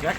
Yeah.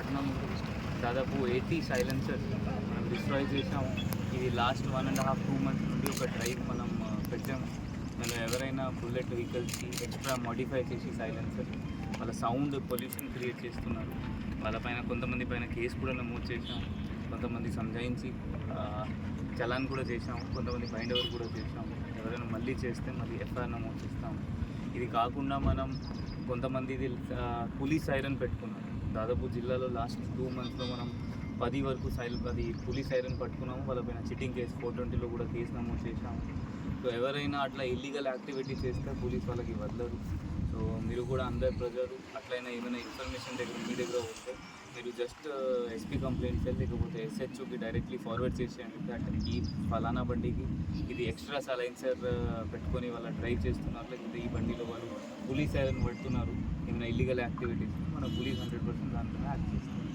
Visakhapatnam దాదాపు eighty silencers మనం destroy చేసాము ఇది last one and half two months నుండి ఒక డ్రైవ్ మనం పెట్టాం పెట్టాము. మనం ఎవరైనా బుల్లెట్ వెహికల్స్కి ఎక్స్ట్రా మోడిఫై చేసి సైలెన్సర్ వాళ్ళ సౌండ్ పొల్యూషన్ క్రియేట్ చేస్తున్నారు. వాళ్ళపైన కొంతమంది పైన కేసు కూడా నమోదు చేసాం కొంతమంది సంజాయించి చలాన్ కూడా చేసాము కొంతమంది ఫైండ్ ఓవర్ కూడా చేసాము ఎవరైనా మళ్ళీ చేస్తే మళ్ళీ ఎఫ్ఐఆర్ నమోదు చేస్తాము. ఇది కాకుండా మనం కొంతమంది ఇది ఆ, సైరన్ పెట్టుకున్నాం. దాదాపు జిల్లాలో లాస్ట్ టూ మంత్స్లో మనం పది వరకు సైల్ అది పోలీస్ సైరన్ పట్టుకున్నాము. వాళ్ళపైన చిట్టింగ్ కేసు ఫోర్ ట్వంటీలో కూడా కేసు నమోదు చేశాము. సో ఎవరైనా అట్లా ఇల్లీగల్ యాక్టివిటీ చేస్తే పోలీస్ వాళ్ళకి వదలరు. సో మీరు కూడా అందరు ప్రజలు అట్లయినా ఏమైనా ఇన్ఫర్మేషన్ దగ్గర మీ దగ్గర వస్తే మీరు జస్ట్ ఎస్పీ కంప్లైంట్ చేయాలి లేకపోతే ఎస్హెచ్ఓకి డైరెక్ట్లీ ఫార్వర్డ్ చేసేయండి. అంటే ఈ ఫలానా బండికి ఇది ఎక్స్ట్రా సలైన్సర్ uh, పెట్టుకొని వాళ్ళ డ్రైవ్ చేస్తున్నారు. లేకపోతే ఈ బండిలో వాళ్ళు పోలీస్ సైరన్ పెడుతున్నారు ఏమైనా ఇల్లీగల్ యాక్టివిటీస్ మన పోలీస్ హండ్రెడ్ పర్సెంట్ దాంట్లో యాక్ట్ చేస్తారు.